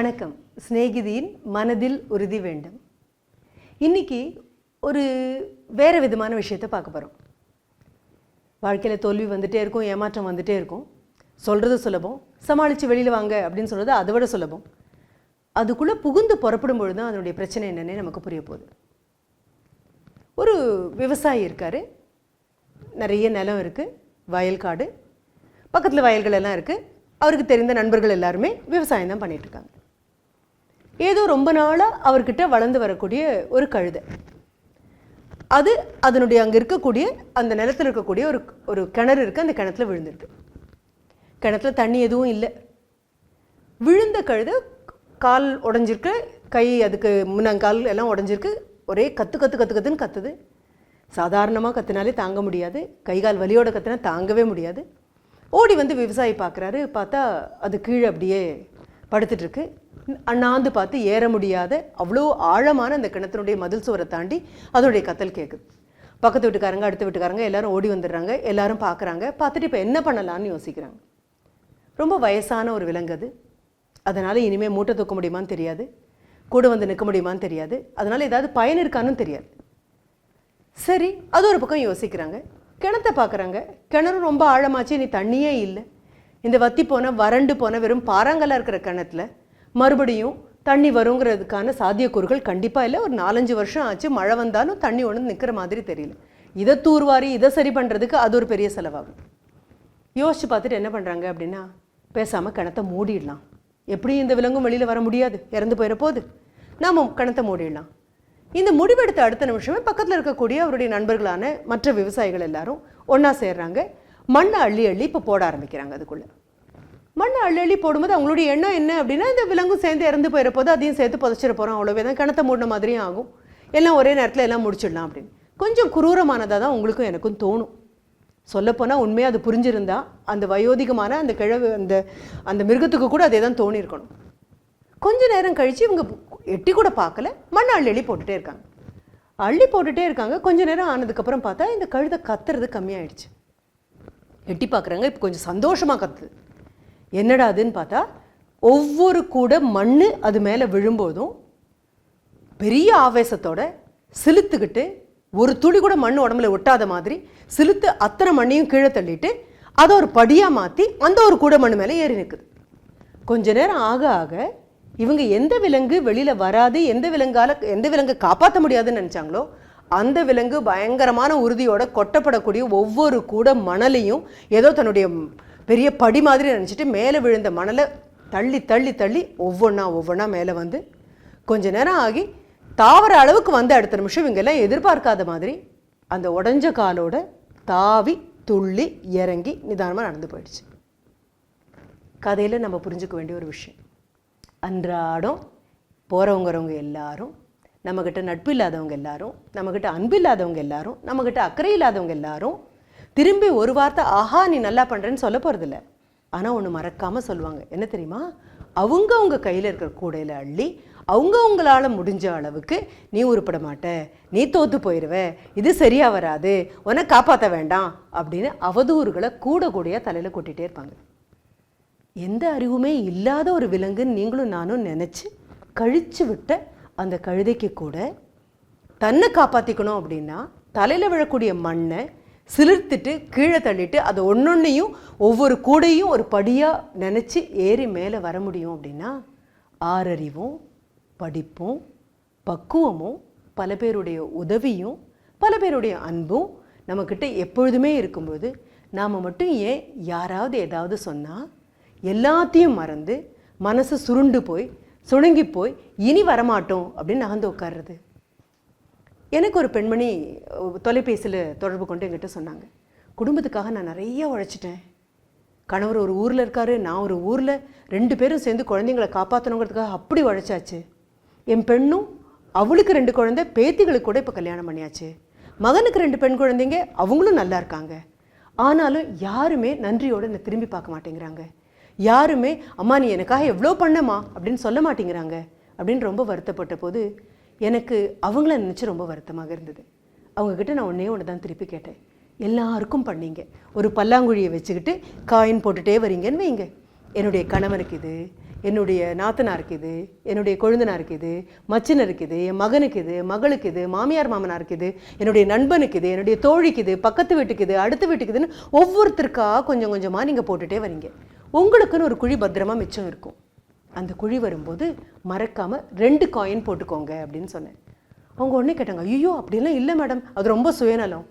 வணக்கம். சிநேகிதியின் மனதில் உறுதி வேண்டும். இன்னைக்கு ஒரு வேறு விதமான விஷயத்தை பார்க்க போகிறோம் வாழ்க்கையில் தோல்வி வந்துகிட்டே இருக்கும் ஏமாற்றம் வந்துகிட்டே இருக்கும். சொல்கிறது சுலபம். சமாளித்து வெளியில் வாங்க அப்படின்னு சொல்கிறது அதை விட சுலபம். அதுக்குள்ளே புகுந்து புறப்படும் பொழுது தான் அதனுடைய பிரச்சனை என்னன்னே நமக்கு புரிய போகுது. ஒரு விவசாயி இருக்கார். நிறைய நிலம் இருக்குது வயல் காடு. பக்கத்தில் வயல்கள் எல்லாம் இருக்குது அவருக்கு தெரிந்த நண்பர்கள் எல்லாருமே விவசாயம் தான் பண்ணிகிட்ருக்காங்க இருக்காங்க. ஏதோ ரொம்ப நாளாக அவர்கிட்ட வளர்ந்து வரக்கூடிய ஒரு கழுதை. அது அதனுடைய அங்கே இருக்கக்கூடிய அந்த நிலத்தில் இருக்கக்கூடிய ஒரு ஒரு கிணறு இருக்குது அந்த கிணத்துல விழுந்திருக்கு. கிணத்துல தண்ணி எதுவும் இல்லை. விழுந்த கழுதை கால் உடஞ்சிருக்கு. கை அதுக்கு முன்னங்கால் எல்லாம் உடஞ்சிருக்கு. ஒரே கத்து கத்து கத்து கத்துன்னு கத்துது. சாதாரணமாக கத்துனாலே தாங்க முடியாது. கை கால் வலியோட கத்தினா தாங்கவே முடியாது. ஓடி வந்து விவசாயி பார்க்குறாரு பார்த்தா அது கீழே அப்படியே படுத்துட்டுருக்கு அண்ணாந்து பார்த்து ஏற முடியாத அவ்வளோ ஆழமான அந்த கிணத்தினுடைய மதில் சுவரை தாண்டி அதனுடைய கத்தல் கேட்குது பக்கத்து வீட்டுக்காரங்க அடுத்த வீட்டுக்காரங்க எல்லாரும் ஓடி வந்துடுறாங்க. எல்லாரும் பார்க்குறாங்க. பார்த்துட்டு இப்போ என்ன பண்ணலான்னு யோசிக்கிறாங்க. ரொம்ப வயசான ஒரு விலங்கு அது. அதனால் இனிமேல் மூட்டை தூக்க முடியுமான்னு தெரியாது. கூட வந்து நிற்க முடியுமான்னு தெரியாது. அதனால் ஏதாவது பயன் இருக்கான்னு தெரியாது. சரி அது ஒரு பக்கம் யோசிக்கிறாங்க. கிணத்த பார்க்குறாங்க. கிணறு ரொம்ப ஆழமாச்சு இனி தண்ணியே இல்லை. இந்த வத்தி போன வறண்டு போன வெறும் பாறாங்கல்லாக இருக்கிற கிணத்துல மறுபடியும் தண்ணி வருங்கிறதுக்கான சாத்தியக்கூறுகள் கண்டிப்பாக இல்லை. ஒரு நாலஞ்சு வருஷம் ஆச்சு மழை வந்தாலும் தண்ணி ஒன்று நிற்கிற மாதிரி தெரியல. இதை தூர்வாரி இதை சரி பண்ணுறதுக்கு அது ஒரு பெரிய செலவாகும். யோசிச்சு பார்த்துட்டு என்ன பண்ணுறாங்க அப்படின்னா பேசாமல் கிணத்தை மூடிடலாம். எப்படி இந்த விலங்கும் வெளியில் வர முடியாது. இறந்து போயிட போகுது நாம் கிணத்தை மூடிடலாம். இந்த முடிவெடுத்த அடுத்த நிமிஷமே பக்கத்தில் இருக்கக்கூடிய அவருடைய நண்பர்களான மற்ற விவசாயிகள் எல்லாரும் ஒன்றா சேர்றாங்க. மண்ணை அள்ளி அள்ளி இப்போ போட ஆரம்பிக்கிறாங்க அதுக்குள்ளே. மண்ணை அள்ளி அள்ளி போடும்போது அவங்களுடைய எண்ணம் என்ன அப்படின்னா இந்த விலங்கும் சேர்ந்து இறந்து போயிட போது அதையும் சேர்த்து புதைச்சிட போகிறோம் அவ்வளோவே தான். கிணத்த மூடின மாதிரியும் ஆகும். எல்லாம் ஒரே நேரத்தில் எல்லாம் முடிச்சிடலாம் அப்படின்னு. கொஞ்சம் குரூரமானதாக தான் உங்களுக்கும் எனக்கும் தோணும். சொல்லப்போனால் உண்மையாக அது புரிஞ்சிருந்தா அந்த வயோதிகமான அந்த கிழவு அந்த அந்த மிருகத்துக்கு கூட அதே தான் தோணியிருக்கணும். கொஞ்ச நேரம் கழித்து இவங்க எட்டி கூட பார்க்கல. மண்ணை அள்ளி அள்ளி இருக்காங்க. அள்ளி போட்டுட்டே இருக்காங்க. கொஞ்ச நேரம் ஆனதுக்கப்புறம் பார்த்தா இந்த கழுதை கத்துறது கம்மியாயிடுச்சு. எட்டி பார்க்குறாங்க. இப்போ கொஞ்சம் சந்தோஷமாக கத்துது. என்னடா அதுன்னு பார்த்தா ஒவ்வொரு கூட மண் அது மேலே விழும்போதும் பெரிய ஆவேசத்தோட சிலுத்துக்கிட்டு ஒரு துளி கூட மண் உடம்புல ஒட்டாத மாதிரி சிலுத்து அத்தனை மண்ணையும் கீழே தள்ளிட்டு அதை ஒரு படியாக மாற்றி அந்த ஒரு கூட மண் மேலே ஏறி நிற்குது கொஞ்ச நேரம் ஆக ஆக இவங்க எந்த விலங்கு வெளியில் வராது எந்த விலங்கால எந்த விலங்கை காப்பாற்ற முடியாதுன்னு நினச்சாங்களோ அந்த விலங்கு பயங்கரமான உறுதியோட கொட்டப்படக்கூடிய ஒவ்வொரு கூட மணலையும் ஏதோ தன்னுடைய பெரிய படி மாதிரி நினச்சிட்டு மேலே விழுந்த மணலை தள்ளி தள்ளி தள்ளி ஒவ்வொன்றா ஒவ்வொன்றா மேலே வந்து கொஞ்ச நேரம் ஆகி தாவர அளவுக்கு வந்த அடுத்த நிமிஷம் இவங்கெல்லாம் எதிர்பார்க்காத மாதிரி அந்த உடஞ்ச காலோட தாவி துள்ளி இறங்கி நிதானமாக நடந்து போயிடுச்சு. கதையில் நம்ம புரிஞ்சுக்க வேண்டிய ஒரு விஷயம். அன்றாடம் போகிறவங்கிறவங்க எல்லாரும் நம்மக்கிட்ட நட்பு இல்லாதவங்க எல்லாரும் நம்மக்கிட்ட அன்பு இல்லாதவங்க எல்லாரும் நம்மக்கிட்ட அக்கறை இல்லாதவங்க எல்லாரும் திரும்பி ஒரு வார்த்தை ஆஹா நீ நல்லா பண்ணுறேன்னு சொல்ல போகிறதில்ல ஆனால் ஒன்று மறக்காமல் சொல்லுவாங்க. என்ன தெரியுமா? அவங்க அவங்க கையில் இருக்கிற கூடையில் அள்ளி அவங்க அவங்களால முடிஞ்ச அளவுக்கு நீ உருப்பட மாட்ட நீ தோத்து போயிடுவ இது சரியாக வராது உன்னை காப்பாற்ற வேண்டாம் அப்படின்னு அவதூறுகளை கூட கூடையாக தலையில் கொட்டிகிட்டே இருப்பாங்க. எந்த அறிவுமே இல்லாத ஒரு விலங்குன்னு நீங்களும் நானும் நினச்சி கழிச்சு விட்ட அந்த கழுதைக்கு கூட தன்னை காப்பாற்றிக்கணும் அப்படின்னா தலையில் விழக்கூடிய மண்ணை சிலிர்த்துட்டு கீழே தள்ளிட்டு அதை ஒன்றொன்றையும் ஒவ்வொரு கூடையும் ஒரு படியாக நினச்சி ஏறி மேலே வர முடியும் அப்படின்னா ஆறறிவும் படிப்பும் பக்குவமும் பல பேருடைய உதவியும் பல பேருடைய அன்பும் நம்மக்கிட்ட எப்பொழுதுமே இருக்கும்போது நாம் மட்டும் ஏன் யாராவது ஏதாவது சொன்னால் எல்லாத்தையும் மறந்து மனசு சுருண்டு போய் சுணங்கி போய் இனி வரமாட்டோம் அப்படின்னு நகர்ந்து உட்கார்றது? எனக்கு ஒரு பெண்மணி தொலைபேசியில் தொடர்பு கொண்டு எங்கிட்ட சொன்னாங்க. குடும்பத்துக்காக நான் நிறைய உழைச்சிட்டேன். கணவர் ஒரு ஊரில் இருக்காரு நான் ஒரு ஊரில் ரெண்டு பேரும் சேர்ந்து குழந்தைங்களை காப்பாற்றணுங்கிறதுக்காக அப்படி உழைச்சாச்சு. என் பெண்ணும் அவளுக்கு ரெண்டு குழந்தை பேத்திகளுக்கு கூட இப்போ கல்யாணம் பண்ணியாச்சு. மகனுக்கு ரெண்டு பெண் குழந்தைங்க அவங்களும் நல்லா இருக்காங்க. ஆனாலும் யாருமே நன்றியோடு என்னை திரும்பி பார்க்க மாட்டேங்கிறாங்க. யாருமே அம்மா நீ எனக்காக எவ்வளோ பண்ணம்மா அப்படின்னு சொல்ல மாட்டேங்கிறாங்க. அப்படின்னு ரொம்ப வருத்தப்பட்ட போது எனக்கு அவங்கள நினச்சி ரொம்ப வருத்தமாக இருந்தது. அவங்கக்கிட்ட நான் ஒன்றே ஒன்று தான் திருப்பி கேட்டேன். எல்லாருக்கும் பண்ணீங்க. ஒரு பல்லாங்குழியை வச்சுக்கிட்டு காயின் போட்டுட்டே வரீங்கன்னு வைங்க. என்னுடைய கணவனுக்கு இது என்னுடைய நாத்தனாருக்கு இது என்னுடைய கொழுந்தனாருக்கு இது மச்சினருக்கு இது என் மகனுக்கு இது மகளுக்கு இது மாமியார் மாமனாருக்கு இது என்னுடைய நண்பனுக்கு இது என்னுடைய தோழிக்கு இது பக்கத்து வீட்டுக்கு இது அடுத்த வீட்டுக்கு இதுன்னு ஒவ்வொருத்தருக்கா கொஞ்சம் கொஞ்சமாக நீங்கள் போட்டுகிட்டே வரீங்க. உங்களுக்குன்னு ஒரு குழி பத்திரமா மிச்சம் இருக்கும். அந்த குழி வரும்போது மறக்காமல் ரெண்டு காயின் போட்டுக்கோங்க அப்படின்னு சொன்னேன். அவங்க உடனே கேட்டாங்க ஐயோ அப்படிலாம் இல்லை மேடம் அது ரொம்ப சுயநலம்.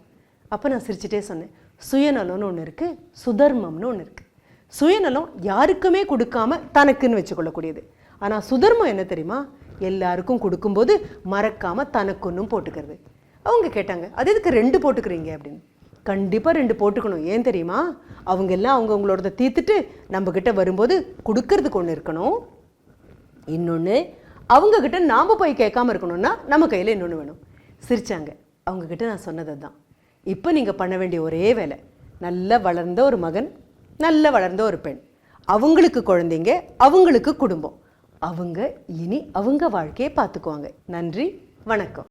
அப்போ நான் சிரிச்சிட்டே சொன்னேன். சுயநலம்னு ஒன்று இருக்குது சுதர்மம்னு ஒன்று இருக்குது சுயநலம் யாருக்குமே கொடுக்காம தனக்குன்னு வச்சுக்கொள்ளக்கூடியது. ஆனால் சுதர்மம் என்ன தெரியுமா? எல்லாருக்கும் கொடுக்கும்போது மறக்காமல் தனக்குன்னும் போட்டுக்கிறது. அவங்க கேட்டாங்க அது எதுக்கு ரெண்டு போட்டுக்கிறீங்க? அப்படின்னு. கண்டிப்பாக ரெண்டு போட்டுக்கணும். ஏன் தெரியுமா? அவங்க எல்லாம் அவங்கவுங்களோடத தீர்த்துட்டு நம்மக்கிட்ட வரும்போது கொடுக்கறதுக்கு ஒன்று இருக்கணும். இன்னொன்று அவங்கக்கிட்ட நாம் போய் கேட்காம இருக்கணும்னா நம்ம கையில் இன்னொன்று வேணும். சிரிச்சாங்க. அவங்கக்கிட்ட நான் சொன்னது தான் இப்போ நீங்கள் பண்ண வேண்டிய ஒரே வேலை நல்ல வளர்ந்த ஒரு மகன் நல்ல வளர்ந்த ஒரு பெண். அவங்களுக்கு குழந்தைங்க அவங்களுக்கு குடும்பம். அவங்க இனி அவங்க வாழ்க்கையை பார்த்துக்குவாங்க. நன்றி வணக்கம்.